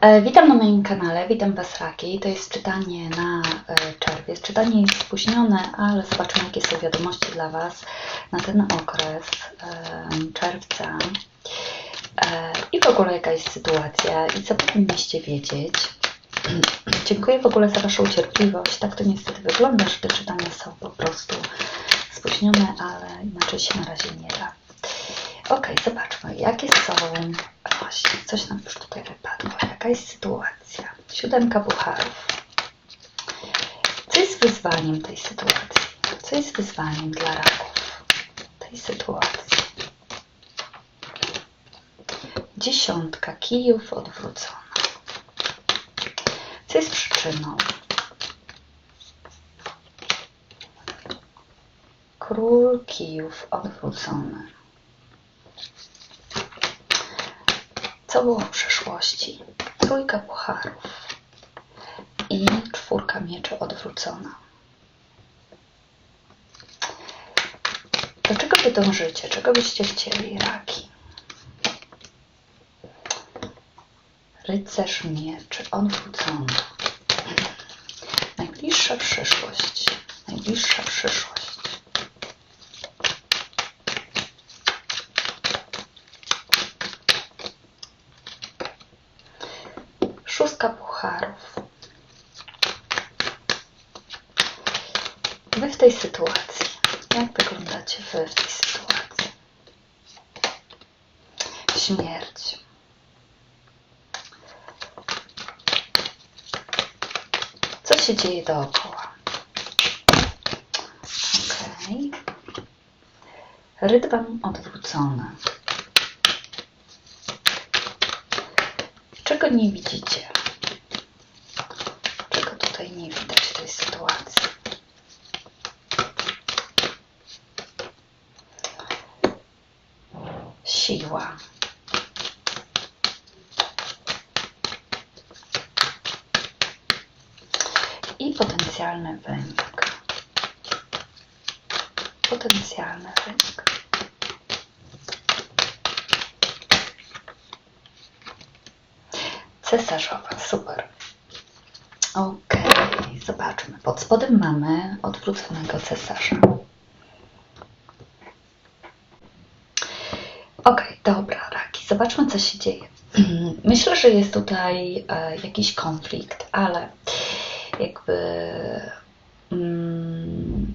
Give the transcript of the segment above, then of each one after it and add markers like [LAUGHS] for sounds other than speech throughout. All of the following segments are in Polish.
E, Witam na moim kanale, witam Was Raki. To jest czytanie na e, czerwiec. Czytanie jest spóźnione, ale zobaczymy jakie są wiadomości dla Was na ten okres e, czerwca. I w ogóle jaka jest sytuacja i co powinniście wiedzieć. [CLEARS THROAT] Dziękuję w ogóle za Waszą cierpliwość. Tak to niestety wygląda, że te czytania są po prostu spóźnione, ale inaczej się na razie nie da. Ok, zobaczmy, jakie są. Właśnie, coś nam już tutaj wypadło. Jaka jest sytuacja? Siódemka pucharów. Co jest wyzwaniem tej sytuacji? Co jest wyzwaniem dla raków tej sytuacji? Dziesiątka kijów odwrócona. Co jest przyczyną? Król kijów odwrócony. Co było w przeszłości? Trójka pucharów i czwórka mieczy odwrócona. Do czego wy dążycie? Czego byście chcieli, raki? Rycerz mieczy odwrócony. Najbliższa przyszłość. Najbliższa przyszłość. Szóstka pucharów. Wy w tej sytuacji. Jak wyglądacie wy w tej sytuacji? Śmierć. Co się dzieje dookoła? Okej. Rydwan odwrócony. Czego nie widzicie? Czego tutaj nie widać w tej sytuacji? Siła. I potencjalny wynik. Potencjalny wynik. Cesarzowa, super. Ok, zobaczmy. Pod spodem mamy odwróconego cesarza. Ok, dobra, Raki, zobaczmy, co się dzieje. [CLEARS THROAT] Myślę, że jest tutaj e, jakiś konflikt, ale jakby. Mm,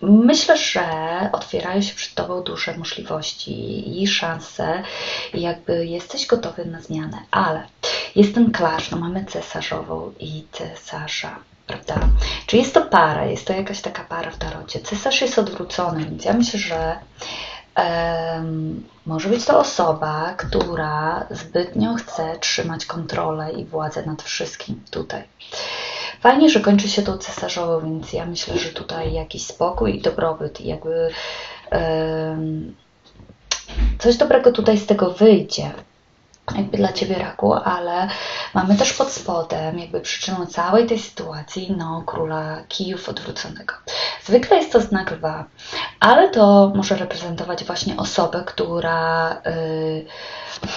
Myślę, że otwierają się przed Tobą duże możliwości i szanse, i jakby jesteś gotowy na zmianę, ale jest ten klasz, no mamy cesarzową i cesarza, prawda? Czy jest to para, jest to jakaś taka para w tarocie. Cesarz jest odwrócony, więc ja myślę, że może być to osoba, która zbytnio chce trzymać kontrolę i władzę nad wszystkim tutaj. Fajnie, że kończy się tą cesarzową, więc ja myślę, że tutaj jakiś spokój i dobrobyt i jakby coś dobrego tutaj z tego wyjdzie. Jakby dla Ciebie raku, ale mamy też pod spodem jakby przyczyną całej tej sytuacji no króla kijów odwróconego. Zwykle jest to znak lwa, ale to może reprezentować właśnie osobę, która y,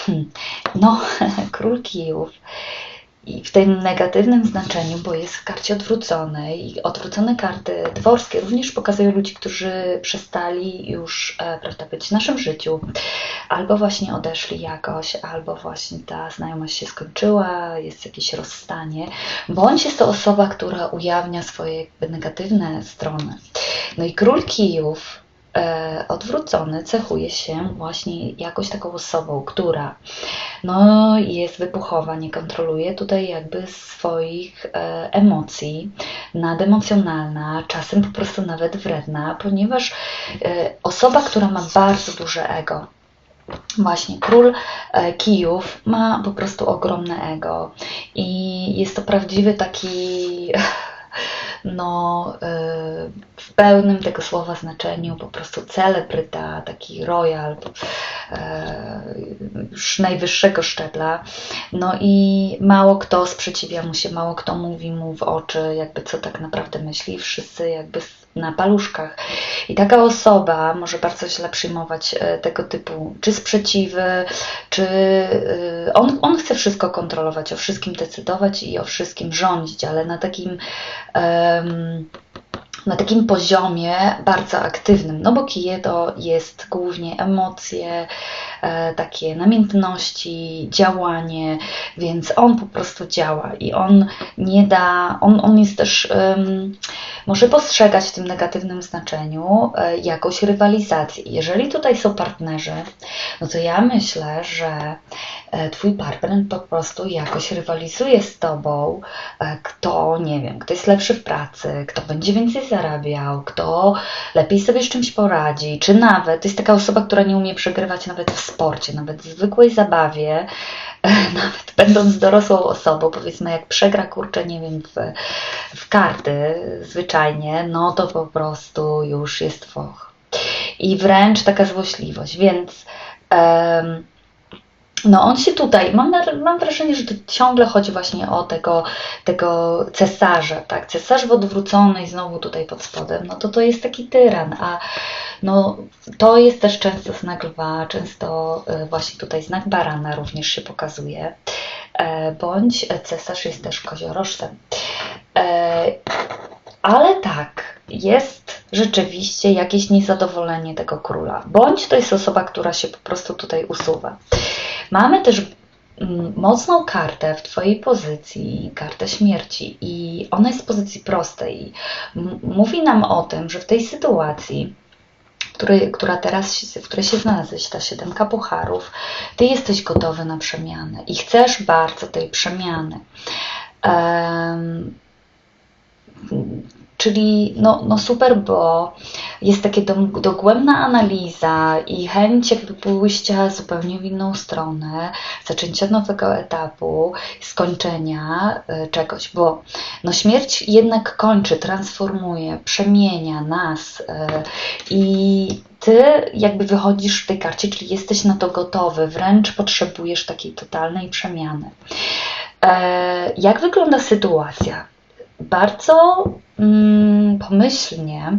hmm, [LAUGHS] no [LAUGHS] król kijów i w tym negatywnym znaczeniu, bo jest w karcie odwróconej i odwrócone karty dworskie również pokazują ludzi, którzy przestali już e, prawda, być w naszym życiu, albo właśnie odeszli jakoś, albo właśnie ta znajomość się skończyła, jest jakieś rozstanie, bądź jest to osoba, która ujawnia swoje negatywne strony. No i król kijów odwrócony cechuje się właśnie jakąś taką osobą, która no, jest wybuchowa, nie kontroluje tutaj jakby swoich e, emocji, nademocjonalna, czasem po prostu nawet wredna, ponieważ e, osoba, która ma bardzo duże ego, Właśnie, król e, Kijów ma po prostu ogromne ego i jest to prawdziwy taki, [LAUGHS] no, e, w pełnym tego słowa znaczeniu, po prostu celebryta, taki royal, już najwyższego szczebla. No i mało kto sprzeciwia mu się, mało kto mówi mu w oczy, jakby co tak naprawdę myśli. Wszyscy jakby na paluszkach. I taka osoba może bardzo źle przyjmować e, tego typu czy sprzeciwy, czy e, on, on chce wszystko kontrolować, o wszystkim decydować i o wszystkim rządzić, ale na takim um, na takim poziomie bardzo aktywnym, no bo kije to jest głównie emocje, takie namiętności, działanie, więc on po prostu działa i on nie da, on, on jest też, um, może postrzegać w tym negatywnym znaczeniu e, jakąś rywalizację. Jeżeli tutaj są partnerzy, no to ja myślę, że e, Twój partner po prostu jakoś rywalizuje z Tobą, e, kto, nie wiem, kto jest lepszy w pracy, kto będzie więcej zarabiał, kto lepiej sobie z czymś poradzi, czy nawet jest taka osoba, która nie umie przegrywać nawet w sporcie, nawet w zwykłej zabawie, [LAUGHS] nawet będąc dorosłą osobą, powiedzmy, jak przegra kurczę, nie wiem, w, w karty zwyczajnie, no to po prostu już jest foch. I wręcz taka złośliwość, więc. No on się tutaj, mam, mam wrażenie, że to ciągle chodzi właśnie o tego, tego cesarza, tak? Cesarz w odwróconej znowu tutaj pod spodem, no to to jest taki tyran, a no to jest też często znak lwa, często e, właśnie tutaj znak barana również się pokazuje, e, bądź cesarz jest też koziorożcem. Ale tak, jest rzeczywiście jakieś niezadowolenie tego króla, bądź to jest osoba, która się po prostu tutaj usuwa. Mamy też mm, mocną kartę w Twojej pozycji, kartę śmierci, i ona jest z pozycji prostej. Mówi nam o tym, że w tej sytuacji, która teraz, w której się znalazłeś, ta siedemka pucharów, Ty jesteś gotowy na przemianę i chcesz bardzo tej przemiany. Um, Czyli no, no super, bo jest takie dogłębna analiza i chęć jakby pójścia zupełnie w inną stronę, zaczęcia nowego etapu, skończenia e, czegoś, bo no śmierć jednak kończy, transformuje, przemienia nas e, i ty jakby wychodzisz w tej karcie, czyli jesteś na to gotowy, wręcz potrzebujesz takiej totalnej przemiany. E, jak wygląda sytuacja? Bardzo mm, pomyślnie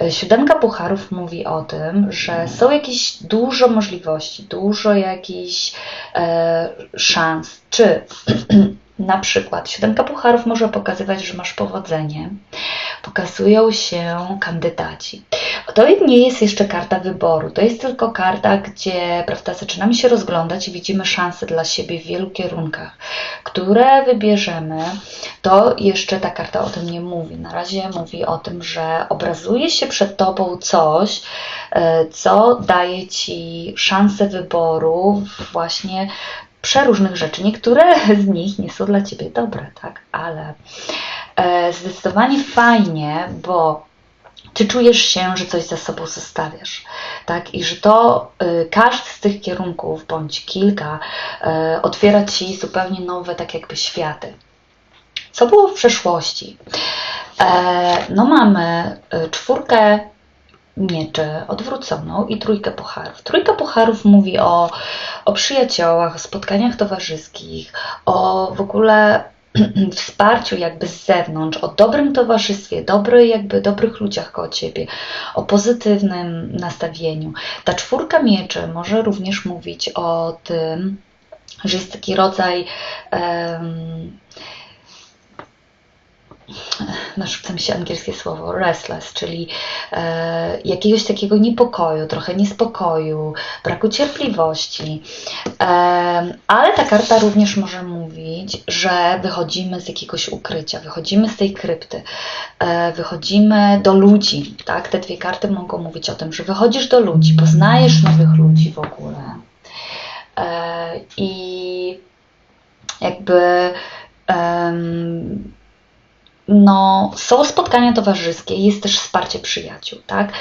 e, siódemka pucharów mówi o tym, że są jakieś dużo możliwości, dużo jakichś e, szans, czy [CLEARS THROAT] [CLEARS THROAT] Na przykład siódemka pucharów może pokazywać, że masz powodzenie. Pokazują się kandydaci. To nie jest jeszcze karta wyboru, to jest tylko karta, gdzie prawda, zaczynamy się rozglądać i widzimy szanse dla siebie w wielu kierunkach, które wybierzemy. To jeszcze ta karta o tym nie mówi. Na razie mówi o tym, że obrazuje się przed Tobą coś, e, co daje Ci szansę wyboru właśnie przeróżnych rzeczy. Niektóre z nich nie są dla Ciebie dobre, tak? Ale e, zdecydowanie fajnie, bo ty czujesz się, że coś za sobą zostawiasz, tak? I że to y, każdy z tych kierunków, bądź kilka, y, otwiera ci zupełnie nowe, tak jakby światy. Co było w przeszłości? E, no, mamy czwórkę mieczy odwróconą i trójkę pucharów. Trójka pucharów mówi o, o przyjaciołach, o spotkaniach towarzyskich, o w ogóle [CLEARS THROAT] wsparciu jakby z zewnątrz, o dobrym towarzystwie, dobry, jakby dobrych ludziach koło ciebie, o pozytywnym nastawieniu. Ta czwórka mieczy może również mówić o tym, że jest taki rodzaj um, narzuca mi się angielskie słowo, restless, czyli e, jakiegoś takiego niepokoju, trochę niespokoju, braku cierpliwości. E, ale ta karta również może mówić, że wychodzimy z jakiegoś ukrycia, wychodzimy z tej krypty, e, wychodzimy do ludzi. Tak? Te dwie karty mogą mówić o tym, że wychodzisz do ludzi, poznajesz nowych ludzi w ogóle. E, I jakby. No, są spotkania towarzyskie, jest też wsparcie przyjaciół, tak?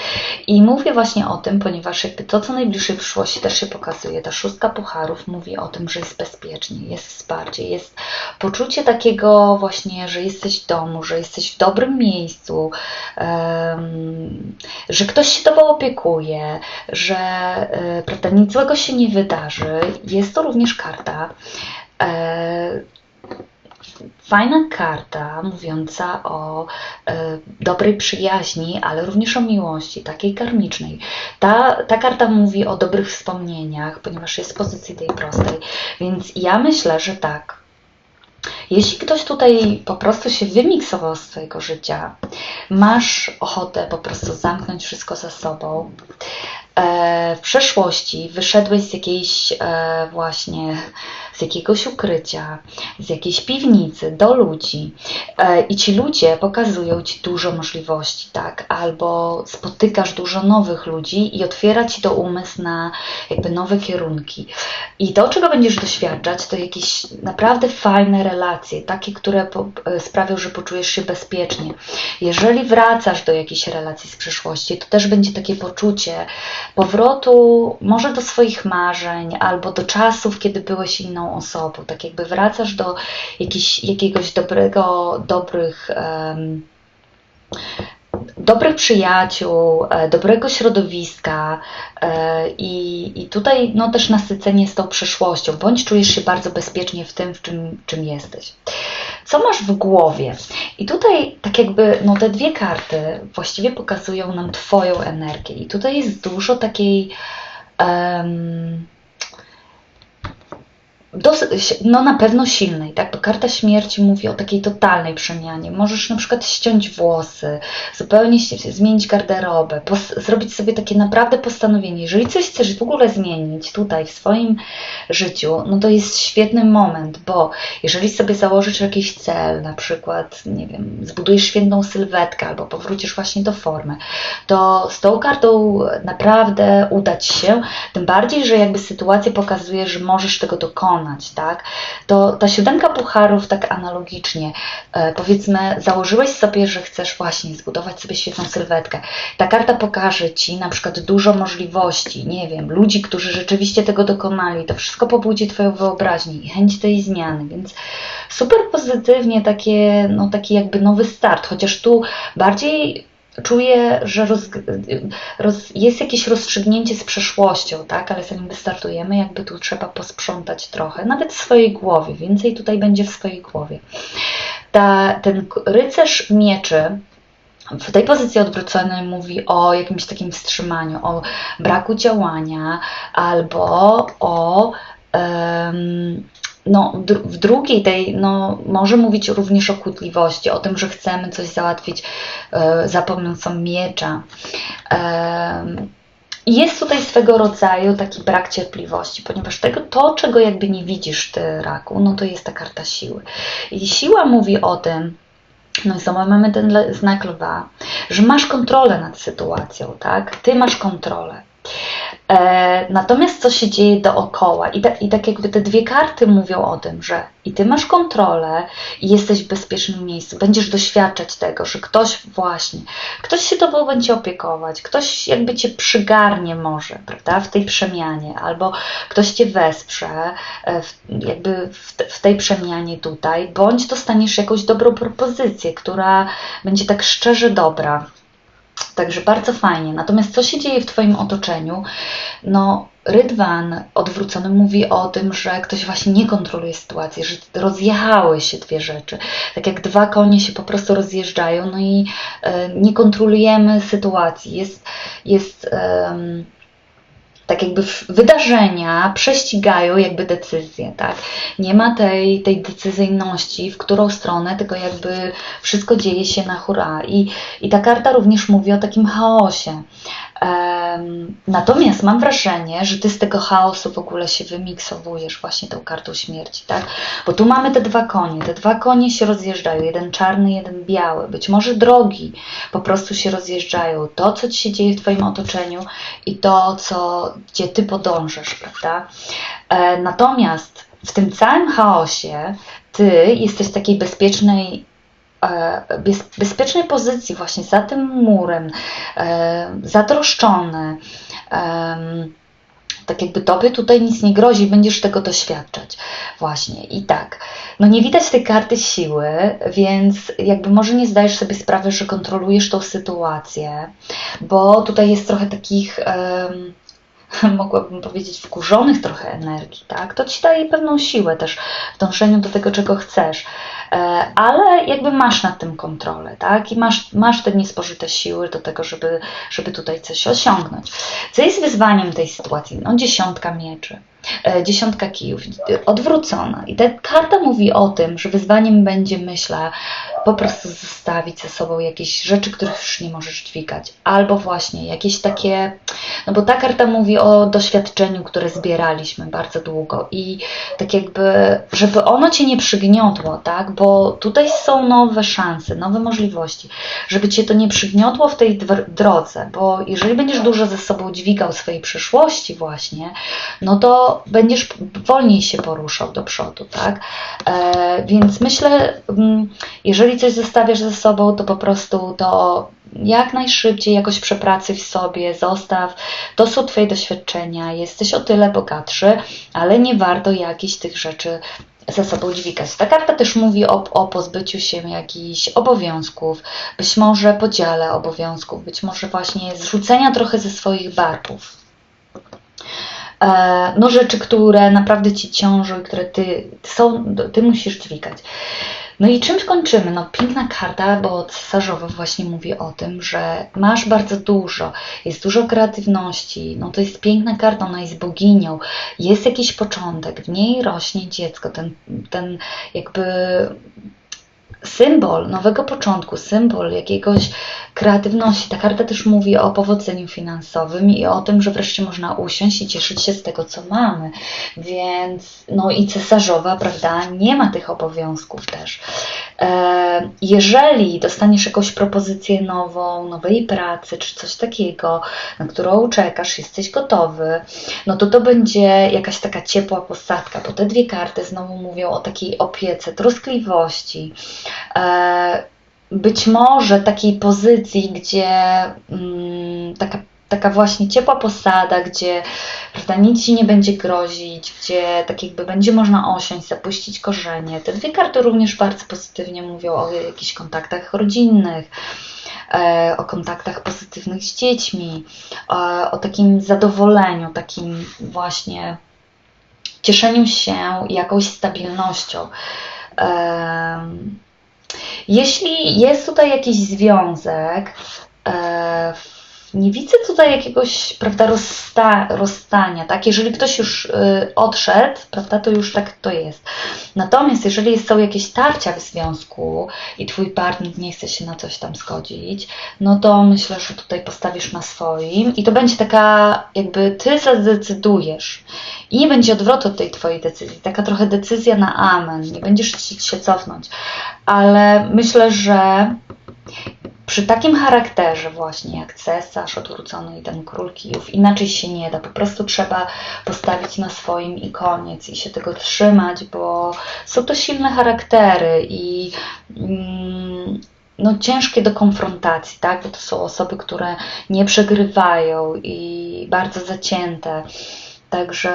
I mówię właśnie o tym, ponieważ jakby to, co najbliższej przyszłości też się pokazuje, ta szóstka pucharów mówi o tym, że jest bezpiecznie, jest wsparcie, jest poczucie takiego właśnie, że jesteś w domu, że jesteś w dobrym miejscu, um, że ktoś się tobą opiekuje, że e, prawda, nic złego się nie wydarzy. Jest to również karta e, fajna karta mówiąca o e, dobrej przyjaźni, ale również o miłości, takiej karmicznej. Ta, ta karta mówi o dobrych wspomnieniach, ponieważ jest w pozycji tej prostej. Więc ja myślę, że tak. Jeśli ktoś tutaj po prostu się wymiksował z swojego życia, masz ochotę po prostu zamknąć wszystko za sobą, w przeszłości wyszedłeś z jakiejś e, właśnie z jakiegoś ukrycia, z jakiejś piwnicy do ludzi e, i ci ludzie pokazują ci dużo możliwości, tak? Albo spotykasz dużo nowych ludzi i otwiera ci to umysł na jakby nowe kierunki. I to, czego będziesz doświadczać, to jakieś naprawdę fajne relacje, takie, które e, sprawią, że poczujesz się bezpiecznie. Jeżeli wracasz do jakiejś relacji z przeszłości, to też będzie takie poczucie powrotu może do swoich marzeń albo do czasów, kiedy byłeś inną osobą. Tak jakby wracasz do jakiś, jakiegoś dobrego, dobrych. Um, dobrych przyjaciół, e, dobrego środowiska e, i, i tutaj no, też nasycenie z tą przyszłością, bądź czujesz się bardzo bezpiecznie w tym, w czym, czym jesteś. Co masz w głowie? I tutaj tak jakby no, te dwie karty właściwie pokazują nam Twoją energię i tutaj jest dużo takiej um, dosyć, no na pewno silnej, tak? Bo karta śmierci mówi o takiej totalnej przemianie. Możesz na przykład ściąć włosy, zupełnie zmienić garderobę, zrobić sobie takie naprawdę postanowienie. Jeżeli coś chcesz w ogóle zmienić tutaj w swoim życiu, no to jest świetny moment, bo jeżeli sobie założysz jakiś cel, na przykład, nie wiem, zbudujesz świetną sylwetkę albo powrócisz właśnie do formy, to z tą kartą naprawdę uda Ci się, tym bardziej, że jakby sytuacja pokazuje, że możesz tego dokonać tak? To ta siódemka pucharów tak analogicznie, e, powiedzmy, założyłeś sobie, że chcesz właśnie zbudować sobie świetną sylwetkę. Ta karta pokaże Ci na przykład dużo możliwości, nie wiem, ludzi, którzy rzeczywiście tego dokonali. To wszystko pobudzi Twoją wyobraźnię i chęć tej zmiany, więc super pozytywnie takie, no taki jakby nowy start, chociaż tu bardziej czuję, że roz, roz, jest jakieś rozstrzygnięcie z przeszłością, tak? Ale zanim wystartujemy, jakby tu trzeba posprzątać trochę, nawet w swojej głowie. Więcej tutaj będzie w swojej głowie. Ta, ten rycerz mieczy w tej pozycji odwróconej mówi o jakimś takim wstrzymaniu, o braku działania albo o um, no, w drugiej tej, no, może mówić również o kłótliwości, o tym, że chcemy coś załatwić e, za pomocą miecza. Jest tutaj swego rodzaju taki brak cierpliwości, ponieważ tego, to, czego jakby nie widzisz ty, raku, no to jest ta karta siły. I siła mówi o tym, no i znowu mamy ten znak lwa, że masz kontrolę nad sytuacją, tak? Ty masz kontrolę. E, natomiast co się dzieje dookoła? I, I tak jakby te dwie karty mówią o tym, że i ty masz kontrolę i jesteś w bezpiecznym miejscu, będziesz doświadczać tego, że ktoś właśnie, ktoś się tobą będzie opiekować, ktoś jakby cię przygarnie może, prawda, w tej przemianie, albo ktoś cię wesprze e, w, jakby w, w tej przemianie tutaj, bądź dostaniesz jakąś dobrą propozycję, która będzie tak szczerze dobra Także bardzo fajnie. Natomiast co się dzieje w Twoim otoczeniu? No, Rydwan odwrócony mówi o tym, że ktoś właśnie nie kontroluje sytuacji, że rozjechały się dwie rzeczy. Tak jak dwa konie się po prostu rozjeżdżają, no i y, nie kontrolujemy sytuacji. Jest, jest tak jakby wydarzenia prześcigają jakby decyzję, tak? Nie ma tej, tej decyzyjności, w którą stronę, tylko jakby wszystko dzieje się na hura. I, I ta karta również mówi o takim chaosie. Natomiast mam wrażenie, że ty z tego chaosu w ogóle się wymiksowujesz właśnie tą kartą śmierci, tak? Bo tu mamy te dwa konie. Te dwa konie się rozjeżdżają, jeden czarny, jeden biały. Być może drogi po prostu się rozjeżdżają. To, co ci się dzieje w twoim otoczeniu i to, co, gdzie ty podążasz, prawda? E, natomiast w tym całym chaosie ty jesteś w takiej bezpiecznej bez, bezpiecznej pozycji, właśnie za tym murem, e, zatroszczony. em, tak jakby tobie tutaj nic nie grozi, będziesz tego doświadczać. Właśnie i tak. No nie widać tej karty siły, więc jakby może nie zdajesz sobie sprawy, że kontrolujesz tą sytuację, bo tutaj jest trochę takich. [LAUGHS] mogłabym powiedzieć, wkurzonych trochę energii, tak? To ci daje pewną siłę też w dążeniu do tego, czego chcesz. E, ale jakby masz nad tym kontrolę, tak? I masz, masz te niespożyte siły do tego, żeby, żeby tutaj coś osiągnąć. Co jest wyzwaniem tej sytuacji? No, dziesiątka mieczy. E, Dziesiątka kijów, e, odwrócona. I ta karta mówi o tym, że wyzwaniem będzie, myślę, po prostu zostawić ze sobą jakieś rzeczy, których już nie możesz dźwigać. Albo właśnie jakieś takie, no bo ta karta mówi o doświadczeniu, które zbieraliśmy bardzo długo i tak jakby, żeby ono cię nie przygniotło, tak? Bo tutaj są nowe szanse, nowe możliwości, żeby cię to nie przygniotło w tej dr- drodze, bo jeżeli będziesz dużo ze sobą dźwigał swojej przyszłości właśnie, no to będziesz wolniej się poruszał do przodu, tak? E, więc myślę, mm, jeżeli coś zostawiasz ze sobą, to po prostu to jak najszybciej jakoś przepracuj w sobie, zostaw, to są Twoje doświadczenia, jesteś o tyle bogatszy, ale nie warto jakichś tych rzeczy ze sobą dźwigać. Ta karta też mówi o, o pozbyciu się jakichś obowiązków, być może podziale obowiązków, być może właśnie zrzucenia trochę ze swoich barków. E, no rzeczy, które naprawdę Ci ciążą i które Ty, są, ty musisz dźwigać. No i czym kończymy? No piękna karta, bo cesarzowy właśnie mówi o tym, że masz bardzo dużo, jest dużo kreatywności, no to jest piękna karta, ona jest boginią, jest jakiś początek, w niej rośnie dziecko, ten, ten jakby symbol nowego początku, symbol jakiegoś kreatywności. Ta karta też mówi o powodzeniu finansowym i o tym, że wreszcie można usiąść i cieszyć się z tego, co mamy. Więc, no i cesarzowa, prawda, nie ma tych obowiązków też. E, jeżeli dostaniesz jakąś propozycję nową, nowej pracy, czy coś takiego, na którą czekasz, jesteś gotowy, no to to będzie jakaś taka ciepła posadka, bo te dwie karty znowu mówią o takiej opiece, troskliwości, być może takiej pozycji, gdzie mm, taka, taka właśnie ciepła posada, gdzie prawda, nic ci nie będzie grozić, gdzie tak jakby będzie można osiąść, zapuścić korzenie. Te dwie karty również bardzo pozytywnie mówią o jakichś kontaktach rodzinnych, e, o kontaktach pozytywnych z dziećmi, o, takim zadowoleniu, takim właśnie cieszeniu się jakąś stabilnością. Jeśli jest tutaj jakiś związek, e, nie widzę tutaj jakiegoś prawda, rozsta rozstania. Tak? Jeżeli ktoś już y, odszedł, prawda, to już tak to jest. Natomiast jeżeli są jakieś tarcia w związku i twój partner nie chce się na coś tam zgodzić, no to myślę, że tutaj postawisz na swoim i to będzie taka, jakby ty zadecydujesz. I nie będzie odwrotu od tej twojej decyzji. Taka trochę decyzja na amen. Nie będziesz ci się cofnąć. Ale myślę, że przy takim charakterze właśnie jak cesarz odwrócony i ten król kijów, inaczej się nie da. Po prostu trzeba postawić na swoim i koniec i się tego trzymać, bo są to silne charaktery i mm, no, ciężkie do konfrontacji, tak? Bo to są osoby, które nie przegrywają i bardzo zacięte. Także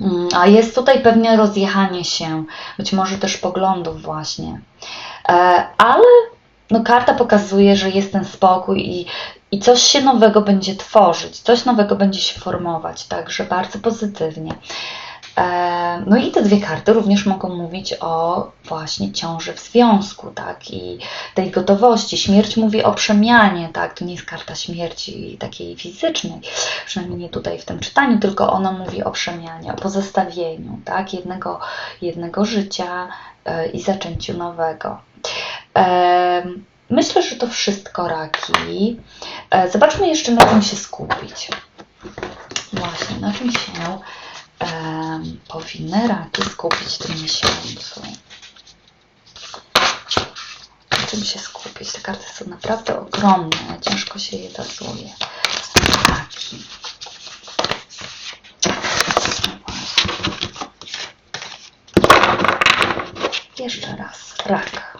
mm, a jest tutaj pewnie rozjechanie się, być może też poglądów właśnie. E, Ale no, karta pokazuje, że jest ten spokój i, i coś się nowego będzie tworzyć, coś nowego będzie się formować, także bardzo pozytywnie. E, No i te dwie karty również mogą mówić o właśnie ciąży w związku, tak, i tej gotowości. Śmierć mówi o przemianie, tak, to nie jest karta śmierci takiej fizycznej, przynajmniej nie tutaj w tym czytaniu, tylko ona mówi o przemianie, o pozostawieniu, tak, jednego, jednego życia e, i zaczęciu nowego. Myślę, że to wszystko raki. E, Zobaczmy jeszcze na czym się skupić. Właśnie, na czym się powinny raki skupić w tym miesiącu. Na czym się skupić? Te karty są naprawdę ogromne, ciężko się je dozuje. Raki. Jeszcze raz. Rak.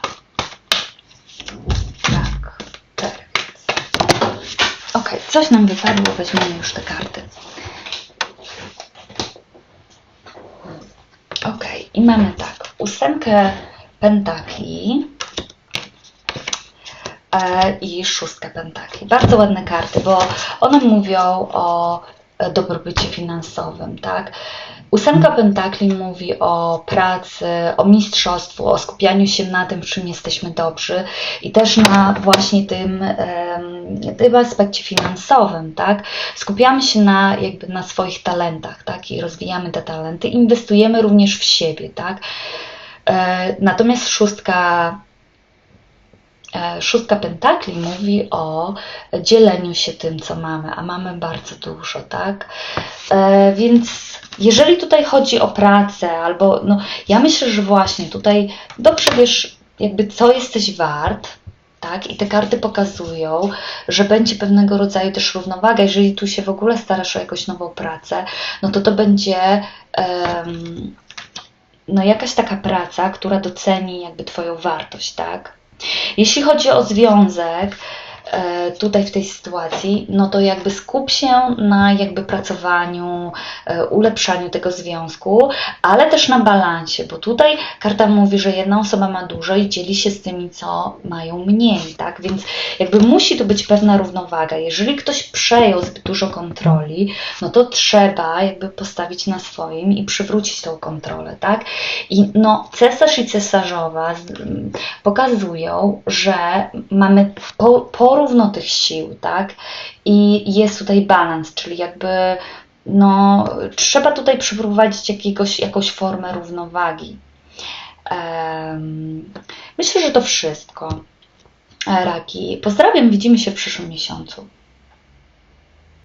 Coś nam wypadło, weźmiemy już te karty. Ok, i mamy tak, ósemkę pentakli e, i szóstkę pentakli. Bardzo ładne karty, bo one mówią o dobrobycie finansowym, tak? Ósemka pentakli mówi o pracy, o mistrzostwu, o skupianiu się na tym, w czym jesteśmy dobrzy i też na właśnie tym, tym aspekcie finansowym, tak? Skupiamy się na jakby na swoich talentach, tak? I rozwijamy te talenty, inwestujemy również w siebie, tak? E, Natomiast szóstka E, Szóstka Pentakli mówi o dzieleniu się tym, co mamy, a mamy bardzo dużo, tak? E, więc jeżeli tutaj chodzi o pracę, albo no, ja myślę, że właśnie tutaj dobrze wiesz, jakby co jesteś wart, tak? I te karty pokazują, że będzie pewnego rodzaju też równowaga. Jeżeli tu się w ogóle starasz o jakąś nową pracę, no to to będzie. em, no jakaś taka praca, która doceni jakby Twoją wartość, tak? Jeśli chodzi o związek, tutaj w tej sytuacji, no to jakby skup się na jakby pracowaniu, e, ulepszaniu tego związku, ale też na balansie, bo tutaj karta mówi, że jedna osoba ma dużo i dzieli się z tymi, co mają mniej, tak? Więc jakby musi tu być pewna równowaga. Jeżeli ktoś przejął zbyt dużo kontroli, no to trzeba jakby postawić na swoim i przywrócić tą kontrolę, tak? I no, cesarz i cesarzowa pokazują, że mamy po, porówno tych sił, tak? I jest tutaj balans, czyli jakby no, trzeba tutaj przeprowadzić jakiegoś, jakąś formę równowagi. Em, myślę, że to wszystko. E, Raki, pozdrawiam, widzimy się w przyszłym miesiącu.